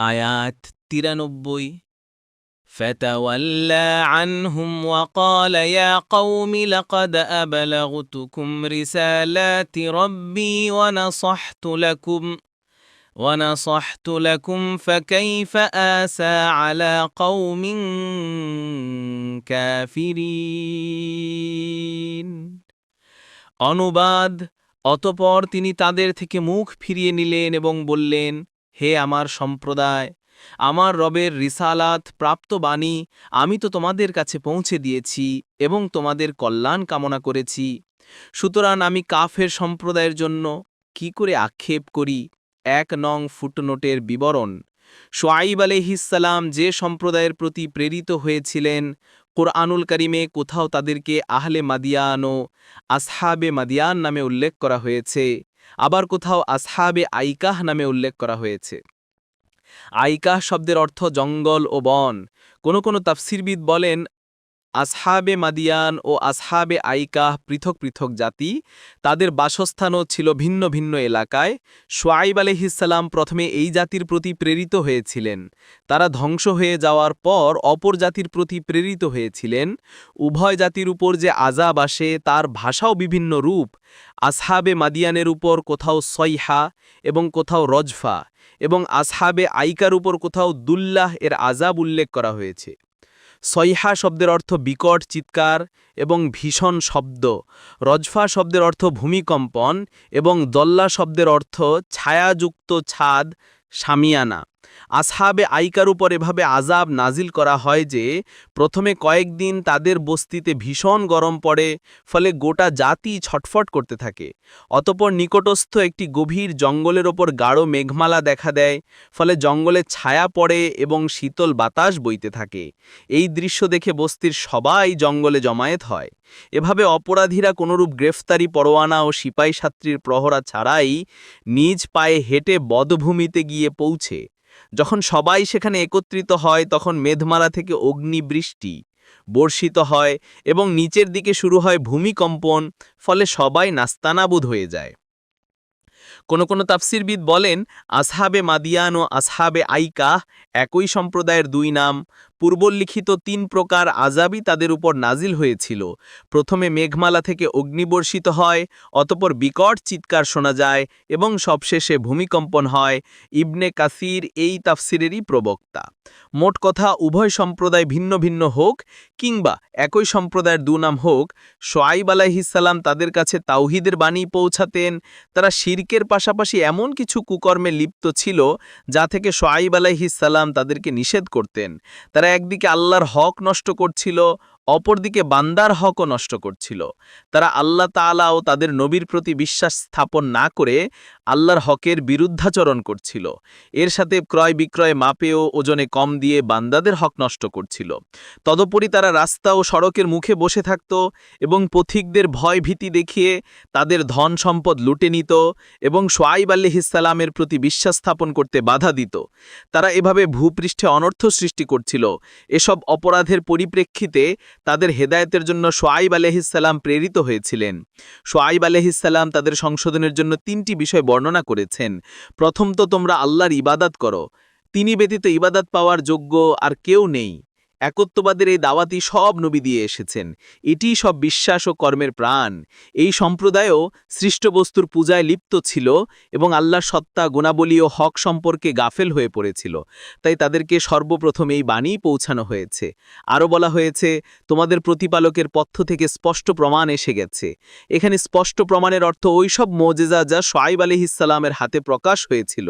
আয়াত তিরানব্বই فتولى عنهم وقال يا قوم لقد أبلغتكم رسالات ربي ونصحت لكم ونصحت لكم فكيف آسى على قوم كافرين অনুবাদ অতপর তিনি তাদের থেকে মুখ ফিরিয়ে নিলেন এবং বললেন হে আমার সম্প্রদায়, আমার রবের রিসালাত প্রাপ্ত বাণী আমি তো তোমাদের কাছে পৌঁছে দিয়েছি এবং তোমাদের কল্যাণ কামনা করেছি। সুতরাং আমি কাফের সম্প্রদায়ের জন্য কি করে আক্ষেপ করি? এক নং ফুটনোটের বিবরণ। সোয়াইব আলহিসাল্লাম যে সম্প্রদায়ের প্রতি প্রেরিত হয়েছিলেন, কোরআনুল করিমে কোথাও তাদেরকে আহলে মাদিয়ান ও আসহাবে মাদিয়ান নামে উল্লেখ করা হয়েছে। আবার কোথাও আসহাবে আইকাহ নামে উল্লেখ করা হয়েছে। আইকাহ শব্দের অর্থ জঙ্গল ও বন। কোনো কোনো তাফসিরবিদ বলেন আসহাবে মাদিয়ান ও আসহাবে আইকাহ পৃথক পৃথক জাতি, তাদের বাসস্থানও ছিল ভিন্ন ভিন্ন এলাকায়। সোয়াইব আলহিসাল্লাম প্রথমে এই জাতির প্রতি প্রেরিত হয়েছিলেন। তারা ধ্বংস হয়ে যাওয়ার পর অপর জাতির প্রতি প্রেরিত হয়েছিলেন। উভয় জাতির উপর যে আজাব আসে, তার ভাষাও বিভিন্ন রূপ। আসহাবে মাদিয়ানের উপর কোথাও সৈহা এবং কোথাও রজফা এবং আসহাবে আইকার উপর কোথাও দুল্লাহ এর আজাব উল্লেখ করা হয়েছে। সৈহা শব্দের অর্থ বিকট, চিৎকার এবং ভীষণ শব্দ। রজফা শব্দের অর্থ ভূমিকম্পন এবং দল্লা শব্দের অর্থ ছায়াযুক্ত ছাদ, সামিয়ানা। আসহাবে আইকার উপর এভাবে আজাব নাজিল করা হয় যে, প্রথমে কয়েকদিন তাদের বস্তিতে ভীষণ গরম পড়ে, ফলে গোটা জাতি ছটফট করতে থাকে। অতপর নিকটস্থ একটি গভীর জঙ্গলের ওপর গাঢ় মেঘমালা দেখা দেয়, ফলে জঙ্গলে ছায়া পড়ে এবং শীতল বাতাস বইতে থাকে। এই দৃশ্য দেখে বস্তির সবাই জঙ্গলে জমায়েত হয়। এভাবে অপরাধীরা কোনরূপ গ্রেফতারি, পরোয়ানা ও সিপাই সাত্রীর প্রহরা ছাড়াই নিজ পায়ে হেঁটে বদভূমিতে গিয়ে পৌঁছে। যখন সবাই সেখানে একত্রিত হয়, তখন মেধমালা থেকে অগ্নিবৃষ্টি বর্ষিত হয় এবং নিচের দিকে শুরু হয় ভূমিকম্পন, ফলে সবাই নাস্তানাবুদ হয়ে যায়। কোনো কোনো তাফসিরবিদ বলেন, আসহাবে মাদিয়ান ও আসহাবে আইকাহ একই সম্প্রদায়ের দুই নাম। পূর্বল্লিখিত তিন প্রকার আজাবই তাদের উপর নাজিল হয়েছিল। প্রথমে মেঘমালা থেকে অগ্নিবর্ষিত হয়, অতপর বিকট চিৎকার শোনা যায় এবং সবশেষে ভূমিকম্পন হয়। ইবনে কাসির এই তাফসিরেরই প্রবক্তা। মোট কথা, উভয় সম্প্রদায় ভিন্ন ভিন্ন হোক কিংবা একই সম্প্রদায়ের দুনাম হোক, সোয়াইব আলাহিসাল্লাম তাদের কাছে তাওহিদের বাণী পৌঁছাতেন। তারা শির্কের পাশাপাশি এমন কিছু কুকর্মে লিপ্ত ছিল যা থেকে সোয়াইব আলাহিসাল্লাম তাদেরকে নিষেধ করতেন। তারা একদিকে আল্লাহর হক নষ্ট করছিল অপরদিকে বান্দার হকও নষ্ট করছিল। তারা আল্লাহ তালা ও তাদের নবীর প্রতি বিশ্বাস স্থাপন না করে আল্লাহর হকের বিরুদ্ধাচরণ করছিল। এর সাথে ক্রয় বিক্রয় মাপে ও ওজনে কম দিয়ে বান্দাদের হক নষ্ট করছিল। তদুপরি তারা রাস্তা ও সড়কের মুখে বসে থাকত এবং পথিকদের ভয় ভীতি দেখিয়ে তাদের ধন সম্পদ লুটে নিত এবং সোয়াইব আল্লিহিসালামের প্রতি বিশ্বাস স্থাপন করতে বাধা দিত। তারা এভাবে ভূপৃষ্ঠে অনর্থ সৃষ্টি করছিল। এসব অপরাধের পরিপ্রেক্ষিতে তাদের হেদায়তের জন্য সোয়াইব আলহিসাল্লাম প্রেরিত হয়েছিলেন। সোয়াইব আলহিসাল্লাম তাদের সংশোধনের জন্য তিনটি বিষয় বর্ণনা করেছেন। প্রথম তো তোমরা আল্লাহর ইবাদাত করো। তিনি ব্যতীত ইবাদাত পাওয়ার যোগ্য আর কেউ নেই। একত্ববাদের এই দাওয়াতি সব নবী দিয়ে এসেছেন। এটিই সব বিশ্বাস ও কর্মের প্রাণ। এই সম্প্রদায়ও সৃষ্ট বস্তুর পূজায় লিপ্ত ছিল এবং আল্লাহর সত্তা, গুণাবলী ও হক সম্পর্কে গাফেল হয়ে পড়েছিল। তাই তাদেরকে সর্বপ্রথম এই বাণী পৌঁছানো হয়েছে। আরও বলা হয়েছে, তোমাদের প্রতিপালকের পথ্য থেকে স্পষ্ট প্রমাণ এসে গেছে। এখানে স্পষ্ট প্রমাণের অর্থ ওইসব মোজেজা যা সোয়াইব আলিহিসাল্লামের হাতে প্রকাশ হয়েছিল।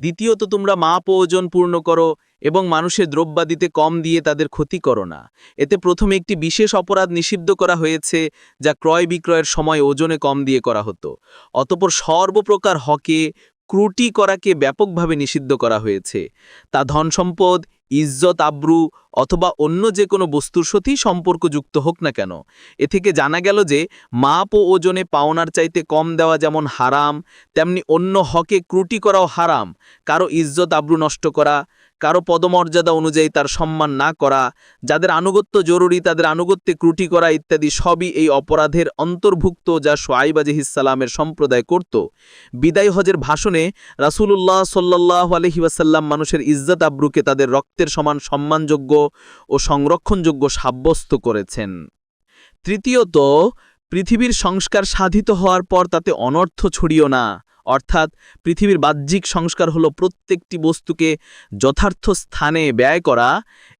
দ্বিতীয়ত, তোমরা মা প্রয়োজন পূর্ণ করো এবং মানুষের দ্রব্যাদিতে কম দিয়ে তাদের ক্ষতি করো না। এতে প্রথমে একটি বিশেষ অপরাধ নিষিদ্ধ করা হয়েছে, যা ক্রয় বিক্রয়ের সময় ওজনে কম দিয়ে করা হতো। অতপর সর্বপ্রকার হকে ক্রুটি করাকে ব্যাপকভাবে নিষিদ্ধ করা হয়েছে। তা ধনসম্পদ ইজ্জত, আব্রু অথবা অন্য যে কোনো বস্তুর সাথেই সম্পর্কযুক্ত হোক না কেন। এ থেকে জানা গেল যে, মাপ ও ওজনে পাওনার চাইতে কম দেওয়া যেমন হারাম, তেমনি অন্য হকে ক্রুটি করাও হারাম। কারও ইজ্জত, আব্রু নষ্ট করা কারও পদমর্যাদা অনুযায়ী তার সম্মান না করা, যাদের আনুগত্য জরুরি তাদের আনুগত্যে ক্রুটি করা ইত্যাদি সবই এই অপরাধের অন্তর্ভুক্ত যা সোয়াইব আজহিসাল্লামের সম্প্রদায় করত। বিদায় হজের ভাষণে রাসূলুল্লাহ সাল্লাহ আলহি ওয়াসাল্লাম মানুষের ইজ্জত আব্রুকে তাদের রক্তের সমান সম্মানযোগ্য ও সংরক্ষণযোগ্য সাব্যস্ত করেছেন। তৃতীয়ত, পৃথিবীর সংস্কার সাধিত হওয়ার পর তাতে অনর্থ ছড়িও না। অর্থাৎ পৃথিবীর বাহ্যিক সংস্কার হলো প্রত্যেকটি বস্তুকে যথার্থ স্থানে ব্যয় করা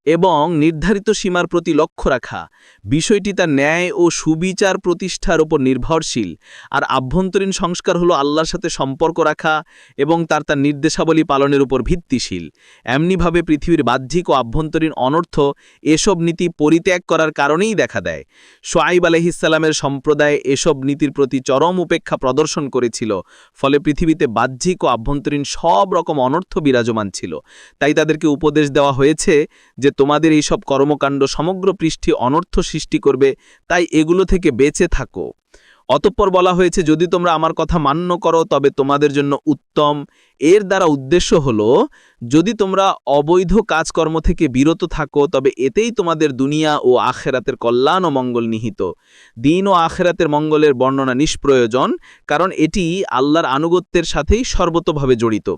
এবং নির্ধারিত সীমার প্রতি লক্ষ্য রাখা। বিষয়টি তার ন্যায় ও সুবিচার প্রতিষ্ঠার উপর নির্ভরশীল। আর আভ্যন্তরীণ সংস্কার হলো আল্লাহর সাথে সম্পর্ক রাখা এবং তার তার নির্দেশাবলী পালনের উপর ভিত্তিশীল। এমনিভাবে পৃথিবীর বাহ্যিক ও আভ্যন্তরীণ অনর্থ এসব নীতি পরিত্যাগ করার কারণেই দেখা দেয়। সোয়াইব আলহিসাল্লামের সম্প্রদায় এসব নীতির প্রতি চরম উপেক্ষা প্রদর্শন করেছিল, ফলে পৃথিবীতে বাহ্যিক ও আভ্যন্তরীণ সব রকম অনর্থ বিরাজমান ছিল। তাই তাদেরকে উপদেশ দেওয়া হয়েছে যে তোমাদের এই সব কর্মকাণ্ড সমগ্র পৃষ্ঠে অনর্থ সৃষ্টি করবে তাই এগুলো থেকে বেঁচে থাকো। অতঃপর বলা হয়েছে, যদি তোমরা আমার কথা মান্য করো, তবে তোমাদের জন্য উত্তম। এর দ্বারা উদ্দেশ্য হলো, যদি তোমরা অবৈধ কাজকর্ম থেকে বিরত থাকো, তবে এতেই তোমাদের দুনিয়া ও আখেরাতের কল্যাণ ও মঙ্গল নিহিত। দিন ও আখেরাতের মঙ্গলের বর্ণনা নিষ্প্রয়োজন, কারণ এটি আল্লাহর আনুগত্যের সাথেই সর্বতভাবে জড়িত।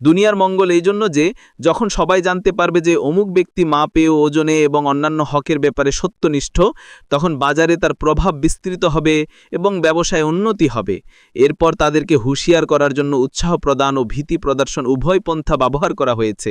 দুনিয়ার মঙ্গল এই জন্য যে, যখন সবাই জানতে পারবে যে অমুক ব্যক্তি মাপে ওজনে এবং অন্যান্য হকের ব্যাপারে সত্যনিষ্ঠ, তখন বাজারে তার প্রভাব বিস্তৃত হবে এবং ব্যবসায় উন্নতি হবে। এরপর তাদেরকে হুঁশিয়ার করার জন্য উৎসাহ প্রদান ও ভীতি প্রদর্শন উভয় পন্থা ব্যবহার করা হয়েছে।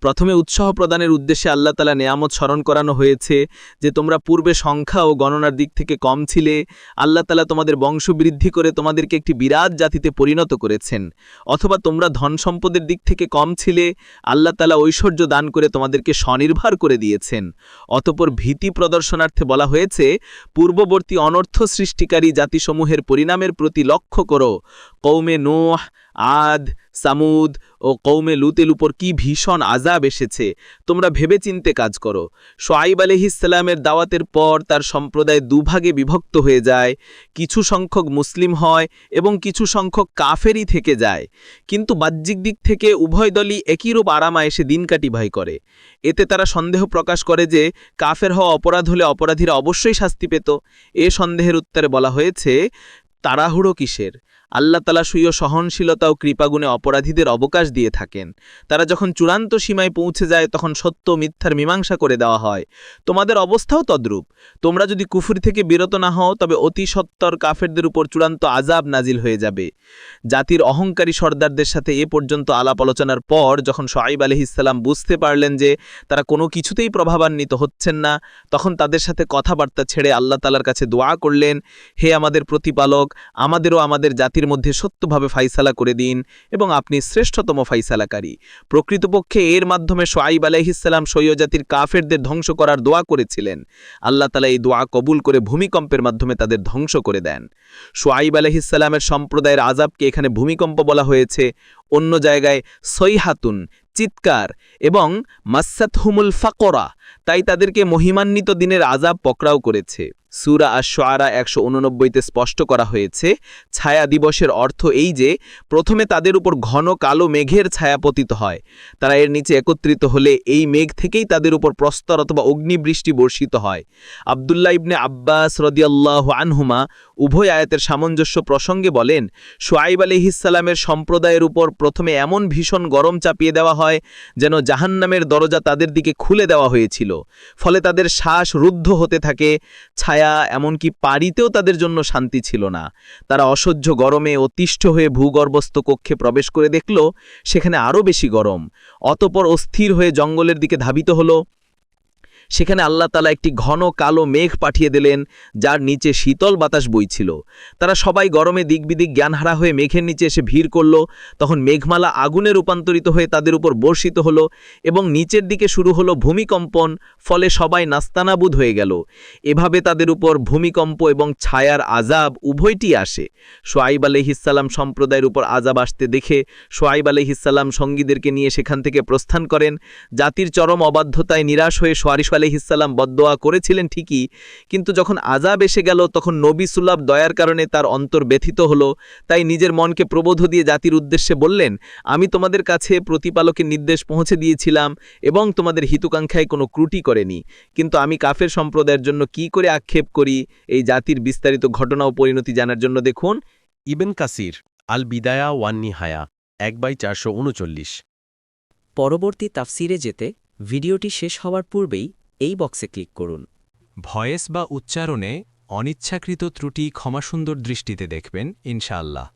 প্রথমে উৎসাহ প্রদানের উদ্দেশ্যে আল্লাহ তালা নেয়ামত স্মরণ করানো হয়েছে যে তোমরা পূর্বে সংখ্যা ও গণনার দিক থেকে কম ছিলে। আল্লাহ তালা তোমাদের বংশবৃদ্ধি করে তোমাদেরকে একটি বিরাট জাতিতে পরিণত করেছেন। অথবা তোমরা ধন সম্পদের দিক থেকে কম ছিলে, আল্লাহ তালা ঐশ্বর্য দান করে তোমাদেরকে স্বনির্ভর করে দিয়েছেন। অতপর ভীতি প্রদর্শনার্থে বলা হয়েছে, পূর্ববর্তী অনর্থ সৃষ্টিকারী জাতিসমূহের পরিণামের প্রতি লক্ষ্য করো। কৌমে নোহ, আদ, সামুদ ও কৌমে লুতেল উপর কি ভীষণ আজাব এসেছে। তোমরা ভেবে চিনতে কাজ করো। সোয়াইব আলহিসাল্লামের দাওয়াতের পর তার সম্প্রদায় দুভাগে বিভক্ত হয়ে যায়। কিছু সংখ্যক মুসলিম হয় এবং কিছু সংখ্যক কাফেরই থেকে যায়। কিন্তু বাহ্যিক দিক থেকে উভয় দলই একইরূপ আরামা এসে দিন কাটিভাই করে। এতে তারা সন্দেহ প্রকাশ করে যে কাফের হওয়া অপরাধ হলে অপরাধীরা অবশ্যই শাস্তি পেত। এ সন্দেহের উত্তরে বলা হয়েছে, তাড়াহুড়ো কিসের? আল্লাহ তালা সুইয় সহনশীলতা ও কৃপাগুণে অপরাধীদের অবকাশ দিয়ে থাকেন। তারা যখন চূড়ান্ত সীমায় পৌঁছে যায়, তখন সত্য মিথ্যার মীমাংসা করে দেওয়া হয়। তোমাদের অবস্থাও তদ্রূপ। তোমরা যদি কুফুরি থেকে বিরত না হও, তবে অতি সত্তর কাফেরদের উপর চূড়ান্ত আজাব নাজিল হয়ে যাবে। জাতির অহংকারী সর্দারদের সাথে এ পর্যন্ত আলাপ আলোচনার পর যখন সোয়াইব আলহিসাল্লাম বুঝতে পারলেন যে তারা কোনো কিছুতেই প্রভাবান্বিত হচ্ছেন না, তখন তাদের সাথে কথাবার্তা ছেড়ে আল্লাহ তালার কাছে দোয়া করলেন, হে আমাদের প্রতিপালক, আমাদেরও আমাদের জাতির জাতির মধ্যে সত্যভাবে ফাইসালা করে দিন এবং আপনি শ্রেষ্ঠতম ফাইসালাকারী। প্রকৃতপক্ষে এর মাধ্যমে সোয়াইব আলাইহিসাল্লাম সৈয় জাতির কাফেরদের ধ্বংস করার দোয়া করেছিলেন। আল্লাহ তালা এই দোয়া কবুল করে ভূমিকম্পের মাধ্যমে তাদের ধ্বংস করে দেন। সোয়াইব আলাইহিসাল্লামের সম্প্রদায়ের আজাবকে এখানে ভূমিকম্প বলা হয়েছে। অন্য জায়গায় সৈহাতুন, চিৎকার এবং মাসাতহুমুল ফাকরা, তাই তাদেরকে মহিমান্বিত দিনের আজাব পকড়াও করেছে। সুরা আশোয়ারা একশো উননব্বইতে স্পষ্ট করা হয়েছে, ছায়া দিবসের অর্থ এই যে, প্রথমে তাদের উপর ঘন কালো মেঘের ছায়া পতিত হয়। তারা এর নিচে একত্রিত হলে এই মেঘ থেকেই তাদের উপর প্রস্তর অথবা অগ্নিবৃষ্টি বর্ষিত হয়। আবদুল্লাহ ইবনে আব্বাস রদিয়াল্লাহ আনহুমা উভয় আয়াতের সামঞ্জস্য প্রসঙ্গে বলেন সোয়াইব আলিহিসাল্লামের সম্প্রদায়ের উপর প্রথমে এমন ভীষণ গরম চাপিয়ে দেওয়া হয় যেন জাহান্নামের দরজা তাদের দিকে খুলে দেওয়া হয়েছিল। ফলে তাদের শ্বাস রুদ্ধ হতে থাকে, ছায়া এমনকি পাড়িতেও তাদের জন্য শান্তি ছিল না। তারা অসহ্য গরমে অতিষ্ঠ হয়ে ভূগর্ভস্থ কক্ষে প্রবেশ করে দেখল, সেখানে আরও বেশি গরম। অতপর অস্থির হয়ে জঙ্গলের দিকে ধাবিত হলো। সেখানে আল্লাহ তালা একটি ঘন কালো মেঘ পাঠিয়ে দিলেন, যার নিচে শীতল বাতাস বইছিল। তারা সবাই গরমে দিকবিদিক জ্ঞানহারা হয়ে মেঘের নিচে এসে ভিড় করল। তখন মেঘমালা আগুনে রূপান্তরিত হয়ে তাদের উপর বর্ষিত হলো এবং নিচের দিকে শুরু হলো ভূমিকম্পন, ফলে সবাই নাস্তানাবুদ হয়ে গেল। এভাবে তাদের উপর ভূমিকম্প এবং ছায়ার আজাব উভয়টি আসে। সোয়াইব আলহিসাল্লাম সম্প্রদায়ের উপর আজাব আসতে দেখে সোয়াইব আলহিসাল্লাম সঙ্গীদেরকে নিয়ে সেখান থেকে প্রস্থান করেন। জাতির চরম অবাধ্যতায় নিরাশ হয়ে সোয়ারিশ আলহিসাল্লাম বদদোয়া করেছিলেন ঠিকই কিন্তু যখন আজাব এসে গেল তখন নবী সুলাভ দয়ার কারণে তার অন্তর ব্যথিত হলো। তাই নিজের মনকে প্রবোধ দিয়ে জাতির উদ্দেশ্যে বললেন আমি তোমাদের কাছে প্রতিপালকের নির্দেশ পৌঁছে দিয়েছিলাম এবং তোমাদের হিতুকাঙ্ক্ষায় কোনো ত্রুটি করেনি। কিন্তু আমি কাফের সম্প্রদায়ের জন্য কি করে আক্ষেপ করি? এই জাতির বিস্তারিত ঘটনা ও পরিণতি জানার জন্য দেখুন। ইবেন কাসির আল বিদায়া ওয়ান নিহায়া এক বাই চারশো উনচল্লিশ। পরবর্তী তাফসিরে যেতে ভিডিওটি শেষ হওয়ার পূর্বেই এই বক্সে ক্লিক করুন। ভয়েস বা উচ্চারণে অনিচ্ছাকৃত ত্রুটি ক্ষমাসুন্দর দৃষ্টিতে দেখবেন ইনশাআল্লাহ।